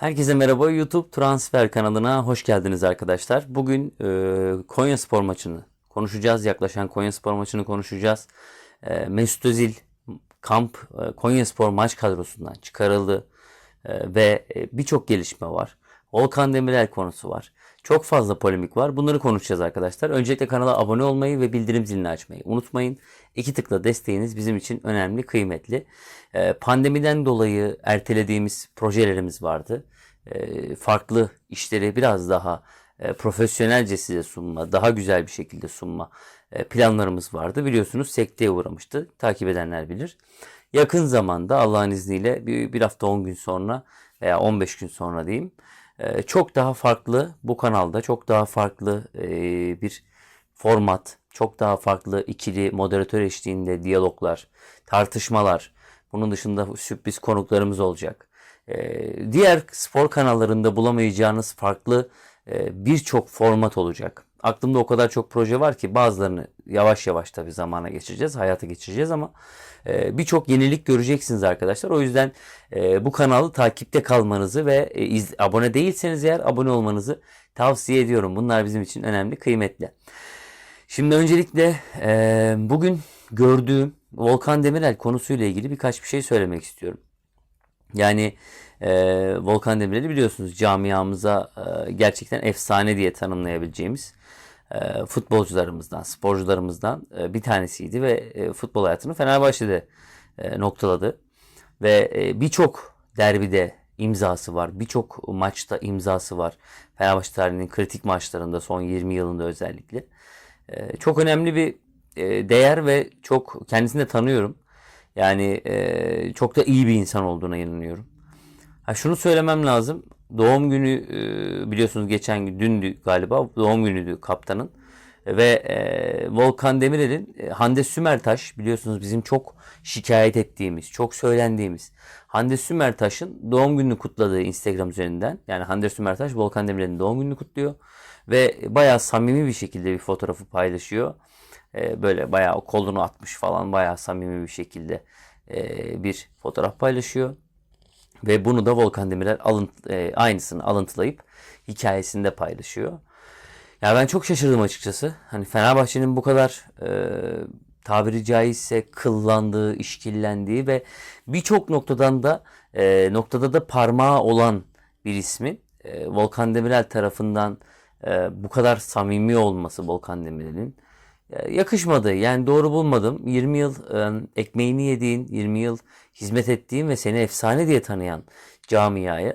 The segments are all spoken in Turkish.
Herkese merhaba YouTube Transfer kanalına hoş geldiniz arkadaşlar. Bugün e, Konya Spor maçını konuşacağız. Yaklaşan Konya Spor maçını konuşacağız. E, Mesut Özil kamp e, Konya Spor maç kadrosundan çıkarıldı E, ve e, birçok gelişme var. Volkan Demirel konusu var. Çok fazla polemik var. Bunları konuşacağız arkadaşlar. Öncelikle kanala abone olmayı ve bildirim zilini açmayı unutmayın. İki tıkla desteğiniz bizim için önemli, kıymetli. Ee, Pandemiden dolayı ertelediğimiz projelerimiz vardı. Ee, Farklı işleri biraz daha e, profesyonelce size sunma, daha güzel bir şekilde sunma e, planlarımız vardı. Biliyorsunuz sekteye uğramıştı. Takip edenler bilir. Yakın zamanda Allah'ın izniyle bir, bir hafta 10 gün sonra veya 15 gün sonra diyeyim çok daha farklı bu kanalda çok daha farklı e, bir format, çok daha farklı ikili moderatör eşliğinde diyaloglar, tartışmalar, bunun dışında sürpriz konuklarımız olacak. Ee, diğer spor kanallarında bulamayacağınız farklı e, birçok format olacak. Aklımda o kadar çok proje var ki bazılarını yavaş yavaş tabii zamana geçireceğiz, hayata geçireceğiz ama e, birçok yenilik göreceksiniz arkadaşlar. O yüzden e, bu kanalı takipte kalmanızı ve e, iz- abone değilseniz eğer abone olmanızı tavsiye ediyorum. Bunlar bizim için önemli, kıymetli. Şimdi öncelikle e, bugün gördüğüm Volkan Demirel konusuyla ilgili birkaç bir şey söylemek istiyorum. Yani e, Volkan Demirel'i biliyorsunuz camiamıza e, gerçekten efsane diye tanımlayabileceğimiz e, futbolcularımızdan, sporcularımızdan e, bir tanesiydi ve e, futbol hayatını Fenerbahçe'de e, noktaladı. Ve e, birçok derbide imzası var, birçok maçta imzası var. Fenerbahçe tarihinin kritik maçlarında son 20 yılında özellikle. E, çok önemli bir e, değer ve çok kendisini de tanıyorum. Yani e, çok da iyi bir insan olduğuna inanıyorum. Ha şunu söylemem lazım. Doğum günü e, biliyorsunuz geçen gün dündü galiba doğum günüydü kaptanın. Ve e, Volkan Demirel'in e, Hande Sümertaş biliyorsunuz bizim çok şikayet ettiğimiz, çok söylendiğimiz Hande Sümertaş'ın doğum gününü kutladığı Instagram üzerinden. Yani Hande Sümertaş Volkan Demirel'in doğum gününü kutluyor. Ve bayağı samimi bir şekilde bir fotoğrafı paylaşıyor. E, böyle bayağı o kolunu atmış falan bayağı samimi bir şekilde e, bir fotoğraf paylaşıyor. Ve bunu da Volkan Demirel alınt, e, aynısını alıntılayıp hikayesinde paylaşıyor. Ya ben çok şaşırdım açıkçası. Hani Fenerbahçe'nin bu kadar e, tabiri caizse kıllandığı, işkillendiği ve birçok noktadan da e, noktada da parmağı olan bir ismin e, Volkan Demirel tarafından e, bu kadar samimi olması Volkan Demirel'in yakışmadı. Yani doğru bulmadım. 20 yıl e, ekmeğini yediğin, 20 yıl hizmet ettiğin ve seni efsane diye tanıyan camiaya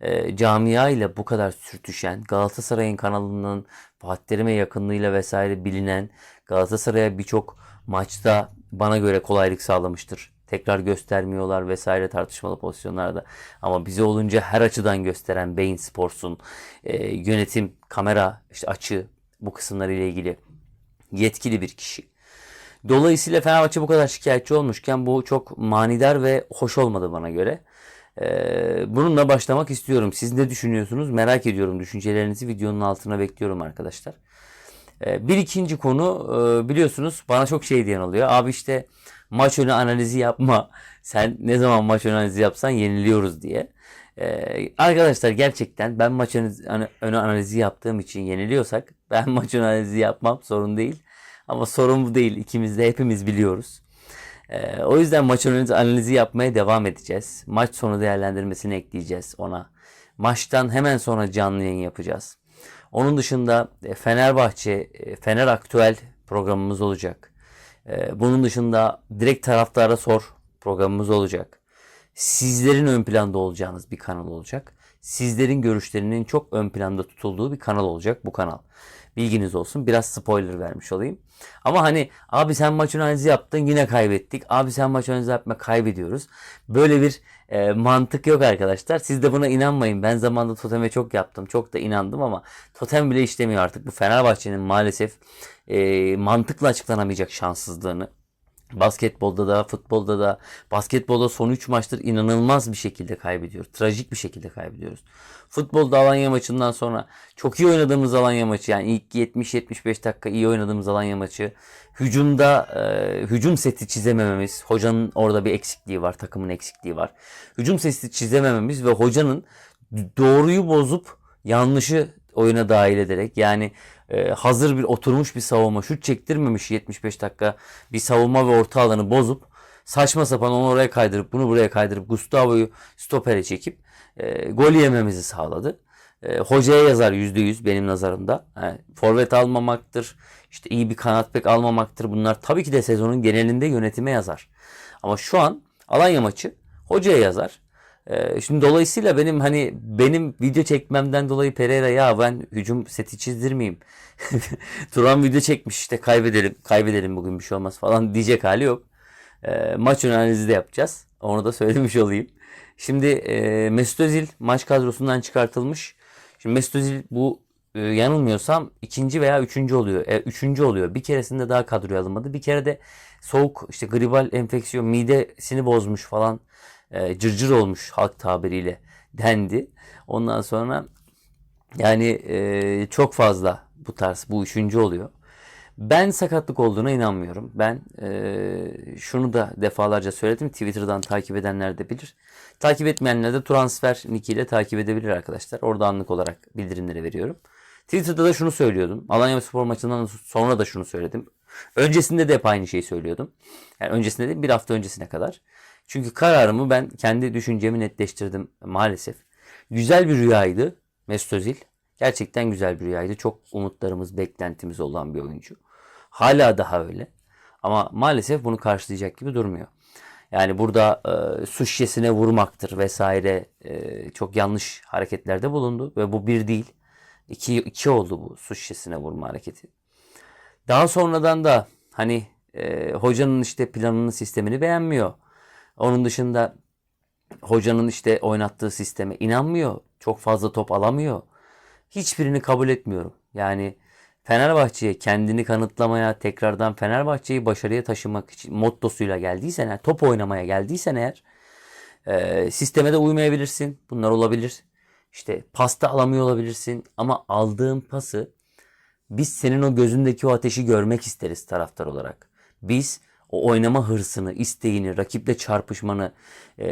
e, camia ile bu kadar sürtüşen, Galatasaray'ın kanalının Fatih yakınlığıyla vesaire bilinen, Galatasaray'a birçok maçta bana göre kolaylık sağlamıştır. Tekrar göstermiyorlar vesaire tartışmalı pozisyonlarda. Ama bize olunca her açıdan gösteren Beyin Sports'un e, yönetim, kamera, işte açı bu kısımlarıyla ilgili yetkili bir kişi. Dolayısıyla Fenerbahçe bu kadar şikayetçi olmuşken bu çok manidar ve hoş olmadı bana göre. Ee, bununla başlamak istiyorum. Siz ne düşünüyorsunuz? Merak ediyorum. Düşüncelerinizi videonun altına bekliyorum arkadaşlar. Ee, bir ikinci konu e, biliyorsunuz bana çok şey diyen oluyor. Abi işte maç önü analizi yapma. Sen ne zaman maç önü analizi yapsan yeniliyoruz diye. Ee, arkadaşlar gerçekten ben maç önü, hani önü analizi yaptığım için yeniliyorsak ben maç önü analizi yapmam sorun değil. Ama sorun bu değil. İkimiz de hepimiz biliyoruz. Ee, o yüzden maç önü analizi yapmaya devam edeceğiz. Maç sonu değerlendirmesini ekleyeceğiz ona. Maçtan hemen sonra canlı yayın yapacağız. Onun dışında e, Fenerbahçe, e, Fener Aktüel programımız olacak. E, Bunun dışında direkt taraftara sor programımız olacak. Sizlerin ön planda olacağınız bir kanal olacak. Sizlerin görüşlerinin çok ön planda tutulduğu bir kanal olacak bu kanal. Bilginiz olsun. Biraz spoiler vermiş olayım. Ama hani abi sen maç analizi yaptın yine kaybettik. Abi sen maç analizi yapma kaybediyoruz. Böyle bir e, mantık yok arkadaşlar. Siz de buna inanmayın. Ben zamanında Totem'e çok yaptım. Çok da inandım ama Totem bile işlemiyor artık. Bu Fenerbahçe'nin maalesef e, mantıkla açıklanamayacak şanssızlığını Basketbolda da, futbolda da, basketbolda son 3 maçtır inanılmaz bir şekilde kaybediyoruz. Trajik bir şekilde kaybediyoruz. Futbolda Alanya maçından sonra çok iyi oynadığımız Alanya maçı yani ilk 70-75 dakika iyi oynadığımız Alanya maçı. Hücumda e, hücum seti çizemememiz. Hocanın orada bir eksikliği var, takımın eksikliği var. Hücum seti çizemememiz ve hocanın doğruyu bozup yanlışı oyuna dahil ederek yani e, hazır bir oturmuş bir savunma şut çektirmemiş 75 dakika bir savunma ve orta alanı bozup saçma sapan onu oraya kaydırıp bunu buraya kaydırıp Gustavo'yu stopere çekip e, gol yememizi sağladı. E, hocaya yazar %100 benim nazarımda. Yani forvet almamaktır, işte iyi bir kanat bek almamaktır. Bunlar tabii ki de sezonun genelinde yönetime yazar. Ama şu an Alanya maçı hocaya yazar. Ee, şimdi dolayısıyla benim hani benim video çekmemden dolayı Pereira ya ben hücum seti çizdirmeyeyim. Turan video çekmiş işte kaybedelim kaybedelim bugün bir şey olmaz falan diyecek hali yok. Ee, maç analizi de yapacağız. Onu da söylemiş olayım. Şimdi e, Mesut Özil maç kadrosundan çıkartılmış. Şimdi Mesut Özil bu e, yanılmıyorsam ikinci veya üçüncü oluyor. E, üçüncü oluyor. Bir keresinde daha kadroya alınmadı. Bir kere de soğuk işte gribal enfeksiyon midesini bozmuş falan e, cırcır olmuş halk tabiriyle dendi. Ondan sonra yani e, çok fazla bu tarz bu üçüncü oluyor. Ben sakatlık olduğuna inanmıyorum. Ben e, şunu da defalarca söyledim. Twitter'dan takip edenler de bilir. Takip etmeyenler de transfer nick ile takip edebilir arkadaşlar. Orada anlık olarak bildirimleri veriyorum. Twitter'da da şunu söylüyordum. Alanya Spor maçından sonra da şunu söyledim. Öncesinde de hep aynı şeyi söylüyordum. Yani öncesinde de bir hafta öncesine kadar. Çünkü kararımı ben kendi düşüncemi netleştirdim maalesef. Güzel bir rüyaydı Mesut Özil. Gerçekten güzel bir rüyaydı. Çok umutlarımız, beklentimiz olan bir oyuncu. Hala daha öyle. Ama maalesef bunu karşılayacak gibi durmuyor. Yani burada e, su şişesine vurmaktır vesaire e, çok yanlış hareketlerde bulundu. Ve bu bir değil. iki, iki oldu bu su şişesine vurma hareketi. Daha sonradan da hani e, hocanın işte planını, sistemini beğenmiyor. Onun dışında hocanın işte oynattığı sisteme inanmıyor. Çok fazla top alamıyor. Hiçbirini kabul etmiyorum. Yani Fenerbahçe'ye kendini kanıtlamaya, tekrardan Fenerbahçe'yi başarıya taşımak için mottosuyla geldiysen eğer, top oynamaya geldiysen eğer e, sisteme de uymayabilirsin. Bunlar olabilir. İşte pasta alamıyor olabilirsin ama aldığın pası biz senin o gözündeki o ateşi görmek isteriz taraftar olarak. Biz o oynama hırsını, isteğini, rakiple çarpışmanı, e,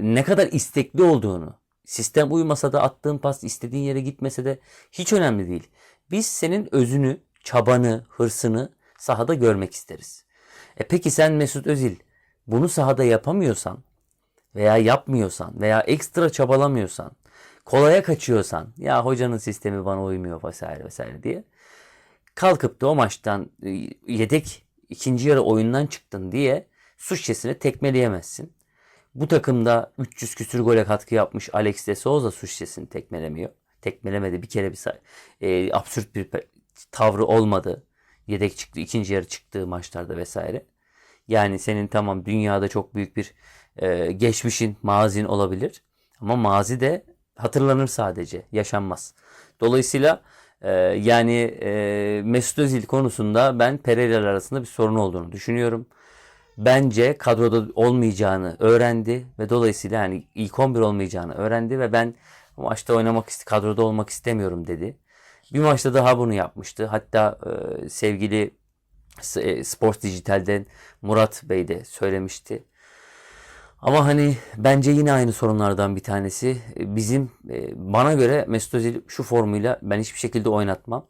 ne kadar istekli olduğunu, sistem uymasa da attığın pas istediğin yere gitmese de hiç önemli değil. Biz senin özünü, çabanı, hırsını sahada görmek isteriz. E peki sen Mesut Özil bunu sahada yapamıyorsan veya yapmıyorsan veya ekstra çabalamıyorsan, kolaya kaçıyorsan ya hocanın sistemi bana uymuyor vesaire vesaire diye kalkıp da o maçtan e, yedek ikinci yarı oyundan çıktın diye su tekmeleyemezsin. Bu takımda 300 küsür gole katkı yapmış Alex de Souza su tekmelemiyor. Tekmelemedi bir kere bir e, absürt bir tavrı olmadı. Yedek çıktı ikinci yarı çıktığı maçlarda vesaire. Yani senin tamam dünyada çok büyük bir e, geçmişin, mazin olabilir. Ama mazi de hatırlanır sadece, yaşanmaz. Dolayısıyla ee, yani e, Mesut Özil konusunda ben Pereira arasında bir sorun olduğunu düşünüyorum. Bence kadroda olmayacağını öğrendi ve dolayısıyla yani ilk 11 olmayacağını öğrendi ve ben maçta oynamak kadroda olmak istemiyorum dedi. Bir maçta daha bunu yapmıştı. Hatta e, sevgili e, Sports Dijital'den Murat Bey de söylemişti. Ama hani bence yine aynı sorunlardan bir tanesi. E, bizim e, bana göre Mesut Özil şu formuyla ben hiçbir şekilde oynatmam.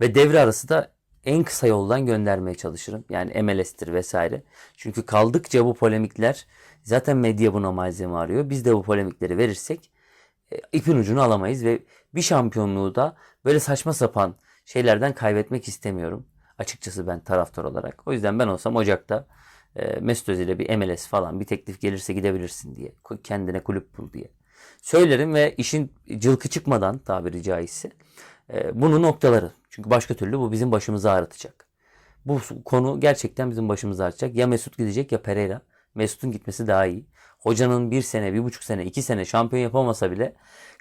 Ve devre arası da en kısa yoldan göndermeye çalışırım. Yani MLS'tir vesaire. Çünkü kaldıkça bu polemikler zaten medya buna malzeme arıyor. Biz de bu polemikleri verirsek e, ipin ucunu alamayız ve bir şampiyonluğu da böyle saçma sapan şeylerden kaybetmek istemiyorum. Açıkçası ben taraftar olarak. O yüzden ben olsam Ocak'ta e, Mesut Özil'e bir MLS falan bir teklif gelirse gidebilirsin diye. Kendine kulüp bul diye. Söylerim ve işin cılkı çıkmadan tabiri caizse e, bunu noktaları. Çünkü başka türlü bu bizim başımızı ağrıtacak. Bu konu gerçekten bizim başımızı ağrıtacak. Ya Mesut gidecek ya Pereira. Mesut'un gitmesi daha iyi. Hocanın bir sene, bir buçuk sene, iki sene şampiyon yapamasa bile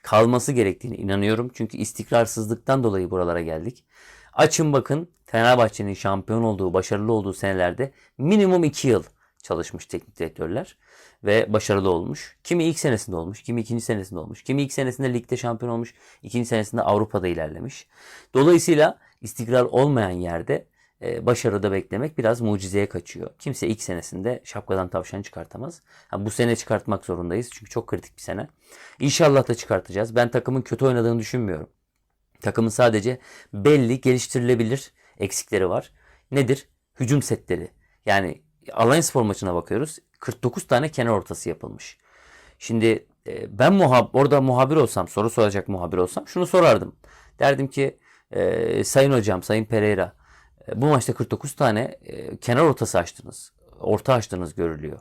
kalması gerektiğini inanıyorum. Çünkü istikrarsızlıktan dolayı buralara geldik. Açın bakın Fenerbahçe'nin şampiyon olduğu, başarılı olduğu senelerde minimum 2 yıl çalışmış teknik direktörler ve başarılı olmuş. Kimi ilk senesinde olmuş, kimi ikinci senesinde olmuş, kimi ilk senesinde ligde şampiyon olmuş, ikinci senesinde Avrupa'da ilerlemiş. Dolayısıyla istikrar olmayan yerde e, başarıda beklemek biraz mucizeye kaçıyor. Kimse ilk senesinde şapkadan tavşan çıkartamaz. Ha, bu sene çıkartmak zorundayız çünkü çok kritik bir sene. İnşallah da çıkartacağız. Ben takımın kötü oynadığını düşünmüyorum. Takımın sadece belli geliştirilebilir eksikleri var. Nedir? Hücum setleri. Yani Alliance spor maçına bakıyoruz. 49 tane kenar ortası yapılmış. Şimdi e, ben muhab orada muhabir olsam, soru soracak muhabir olsam şunu sorardım. Derdim ki e, Sayın Hocam, Sayın Pereira e, bu maçta 49 tane e, kenar ortası açtınız. Orta açtınız görülüyor.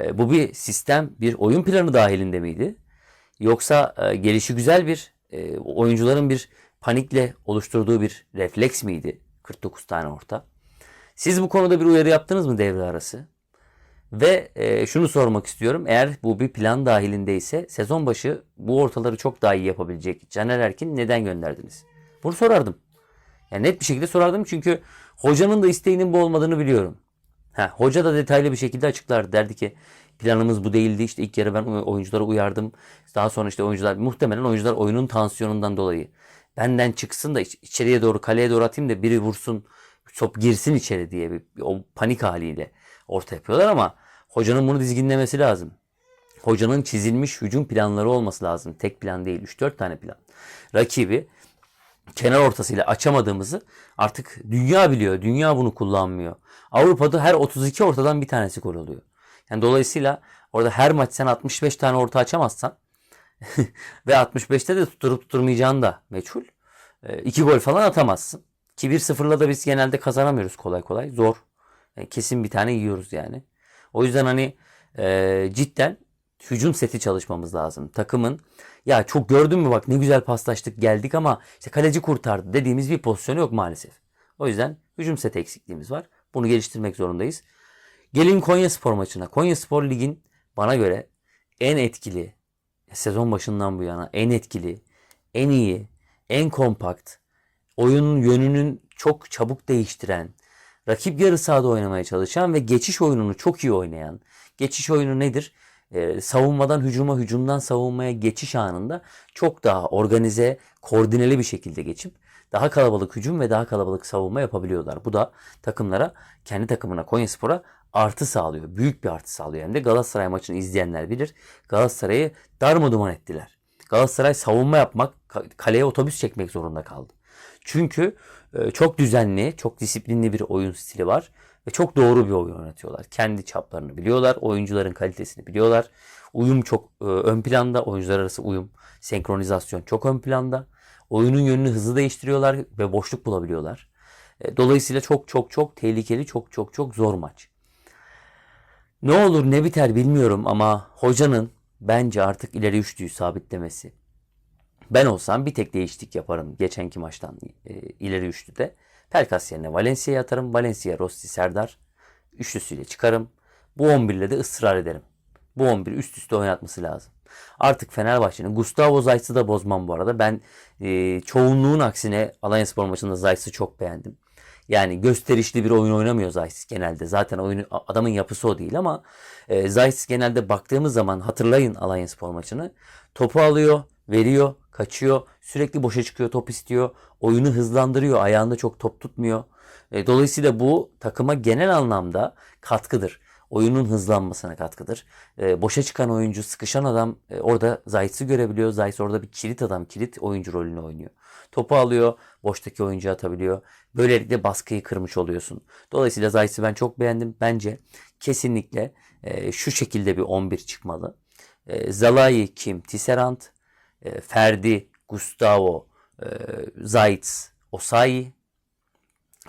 E, bu bir sistem, bir oyun planı dahilinde miydi? Yoksa e, gelişi güzel bir e, oyuncuların bir panikle oluşturduğu bir refleks miydi? 49 tane orta. Siz bu konuda bir uyarı yaptınız mı devre arası? Ve e, şunu sormak istiyorum. Eğer bu bir plan dahilindeyse sezon başı bu ortaları çok daha iyi yapabilecek Caner Erkin neden gönderdiniz? Bunu sorardım. Yani net bir şekilde sorardım çünkü hocanın da isteğinin bu olmadığını biliyorum. Ha, hoca da detaylı bir şekilde açıklar. Derdi ki planımız bu değildi. İşte ilk yarı ben oyunculara uyardım. Daha sonra işte oyuncular muhtemelen oyuncular oyunun tansiyonundan dolayı benden çıksın da iç- içeriye doğru kaleye doğru atayım da biri vursun top girsin içeri diye bir, bir o panik haliyle orta yapıyorlar ama hocanın bunu dizginlemesi lazım. Hocanın çizilmiş hücum planları olması lazım. Tek plan değil 3-4 tane plan. Rakibi kenar ortasıyla açamadığımızı artık dünya biliyor. Dünya bunu kullanmıyor. Avrupa'da her 32 ortadan bir tanesi gol oluyor. Yani dolayısıyla orada her maç sen 65 tane orta açamazsan ve 65'te de tutturup tutturmayacağın da meçhul. 2 gol falan atamazsın. Ki 1-0'la da biz genelde kazanamıyoruz kolay kolay. Zor. Yani kesin bir tane yiyoruz yani. O yüzden hani e, cidden hücum seti çalışmamız lazım. Takımın ya çok gördün mü bak ne güzel paslaştık geldik ama işte kaleci kurtardı dediğimiz bir pozisyonu yok maalesef. O yüzden hücum seti eksikliğimiz var. Bunu geliştirmek zorundayız. Gelin Konya Spor maçına. Konya Spor Lig'in bana göre en etkili sezon başından bu yana en etkili, en iyi, en kompakt, oyunun yönünün çok çabuk değiştiren, rakip yarı sahada oynamaya çalışan ve geçiş oyununu çok iyi oynayan. Geçiş oyunu nedir? Ee, savunmadan hücuma, hücumdan savunmaya geçiş anında çok daha organize, koordineli bir şekilde geçip daha kalabalık hücum ve daha kalabalık savunma yapabiliyorlar. Bu da takımlara, kendi takımına Konyaspor'a artı sağlıyor. Büyük bir artı sağlıyor. Hem de Galatasaray maçını izleyenler bilir. Galatasaray'ı darmaduman ettiler. Galatasaray savunma yapmak, ka- kaleye otobüs çekmek zorunda kaldı. Çünkü e, çok düzenli, çok disiplinli bir oyun stili var ve çok doğru bir oyun oynatıyorlar. Kendi çaplarını biliyorlar, oyuncuların kalitesini biliyorlar. Uyum çok e, ön planda, oyuncular arası uyum, senkronizasyon çok ön planda. Oyunun yönünü hızlı değiştiriyorlar ve boşluk bulabiliyorlar. E, Dolayısıyla çok çok çok tehlikeli, çok çok çok zor maç. Ne olur ne biter bilmiyorum ama hocanın bence artık ileri üçlüyü sabitlemesi. Ben olsam bir tek değişiklik yaparım geçenki maçtan e, ileri üçlüde. Pelkas yerine Valencia'ya atarım. Valencia, Rossi, Serdar üçlüsüyle çıkarım. Bu 11'le de ısrar ederim. Bu 11 üst üste oynatması lazım. Artık Fenerbahçe'nin Gustavo Zayt'sı da bozmam bu arada. Ben e, çoğunluğun aksine Alanya Spor maçında Zayt'sı çok beğendim. Yani gösterişli bir oyun oynamıyor Zayt genelde. Zaten oyunu adamın yapısı o değil ama e, Zayt genelde baktığımız zaman hatırlayın Alanya Spor maçını. Topu alıyor, veriyor, kaçıyor, sürekli boşa çıkıyor, top istiyor, oyunu hızlandırıyor, ayağında çok top tutmuyor. E, dolayısıyla bu takıma genel anlamda katkıdır. Oyunun hızlanmasına katkıdır. E, boşa çıkan oyuncu, sıkışan adam e, orada Zayt'sı görebiliyor. Zayt orada bir kilit adam, kilit oyuncu rolünü oynuyor. Topu alıyor, boştaki oyuncu atabiliyor. Böylelikle baskıyı kırmış oluyorsun. Dolayısıyla Zayt'sı ben çok beğendim. Bence kesinlikle e, şu şekilde bir 11 çıkmalı. E, Zalai, Kim, Tisserand, e, Ferdi, Gustavo, e, Zayt, Osayi,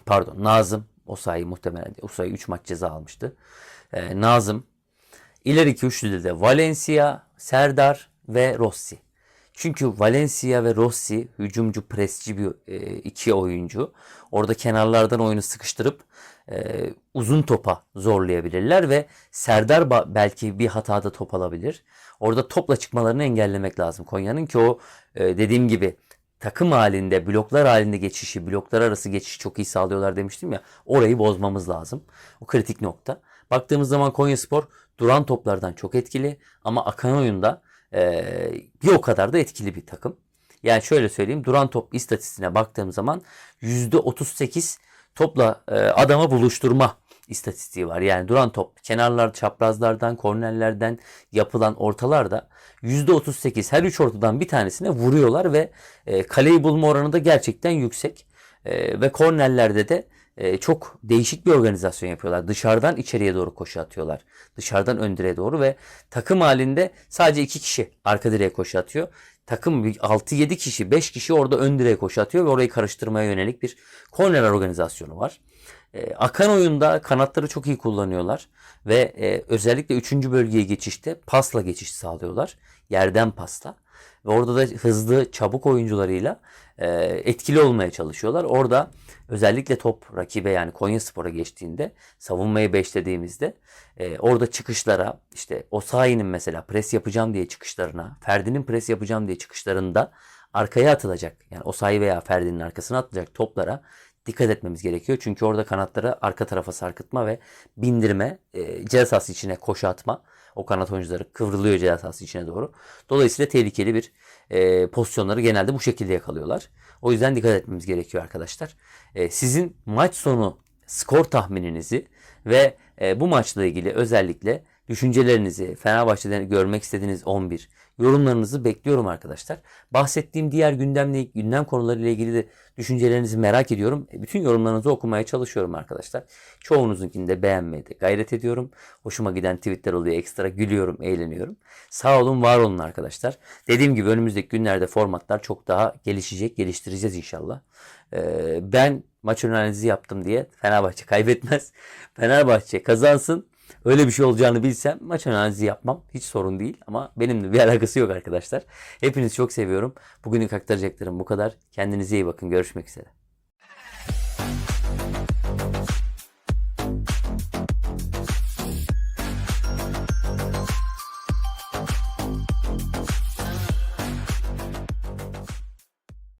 pardon Nazım, Osayi muhtemelen Osayi 3 maç ceza almıştı. E, Nazım, ileriki üçlüde de Valencia, Serdar ve Rossi. Çünkü Valencia ve Rossi hücumcu, presçi bir e, iki oyuncu. Orada kenarlardan oyunu sıkıştırıp e, uzun topa zorlayabilirler ve Serdar belki bir hatada top alabilir. Orada topla çıkmalarını engellemek lazım Konya'nın ki o e, dediğim gibi takım halinde, bloklar halinde geçişi, bloklar arası geçişi çok iyi sağlıyorlar demiştim ya. Orayı bozmamız lazım. O kritik nokta. Baktığımız zaman Konyaspor duran toplardan çok etkili ama akan oyunda bir o kadar da etkili bir takım. Yani şöyle söyleyeyim duran top istatistiğine baktığım zaman %38 topla e, adama buluşturma istatistiği var. Yani duran top kenarlar, çaprazlardan, kornerlerden yapılan ortalarda %38 her üç ortadan bir tanesine vuruyorlar ve e, kaleyi bulma oranı da gerçekten yüksek. E, ve kornerlerde de e, çok değişik bir organizasyon yapıyorlar. Dışarıdan içeriye doğru koşu atıyorlar. Dışarıdan ön doğru ve takım halinde sadece iki kişi arka direğe koşu atıyor. Takım 6-7 kişi, 5 kişi orada ön direğe koşu atıyor ve orayı karıştırmaya yönelik bir korner organizasyonu var. E, akan oyunda kanatları çok iyi kullanıyorlar ve e, özellikle 3. bölgeye geçişte pasla geçiş sağlıyorlar. Yerden pasla. Ve orada da hızlı, çabuk oyuncularıyla e, etkili olmaya çalışıyorlar. Orada özellikle top rakibe yani Konya Spor'a geçtiğinde savunmayı beşlediğimizde e, orada çıkışlara işte Osayi'nin mesela pres yapacağım diye çıkışlarına, Ferdi'nin pres yapacağım diye çıkışlarında arkaya atılacak. Yani Osayi veya Ferdi'nin arkasına atılacak toplara dikkat etmemiz gerekiyor. Çünkü orada kanatları arka tarafa sarkıtma ve bindirme, e, ceza içine koşu atma. O kanat oyuncuları kıvrılıyor ceza sahası içine doğru. Dolayısıyla tehlikeli bir e, pozisyonları genelde bu şekilde yakalıyorlar. O yüzden dikkat etmemiz gerekiyor arkadaşlar. E, sizin maç sonu skor tahmininizi ve e, bu maçla ilgili özellikle düşüncelerinizi, Fenerbahçe'den görmek istediğiniz 11 yorumlarınızı bekliyorum arkadaşlar. Bahsettiğim diğer gündemle gündem konularıyla ilgili de düşüncelerinizi merak ediyorum. E, Bütün yorumlarınızı okumaya çalışıyorum arkadaşlar. Çoğunuzunkini de beğenmeye de gayret ediyorum. Hoşuma giden tweetler oluyor. Ekstra gülüyorum, eğleniyorum. Sağ olun, var olun arkadaşlar. Dediğim gibi önümüzdeki günlerde formatlar çok daha gelişecek, geliştireceğiz inşallah. Ee, ben maç analizi yaptım diye Fenerbahçe kaybetmez. Fenerbahçe kazansın. Öyle bir şey olacağını bilsem maç analizi yapmam. Hiç sorun değil ama benimle bir alakası yok arkadaşlar. Hepinizi çok seviyorum. Bugünlük aktaracaklarım bu kadar. Kendinize iyi bakın. Görüşmek üzere.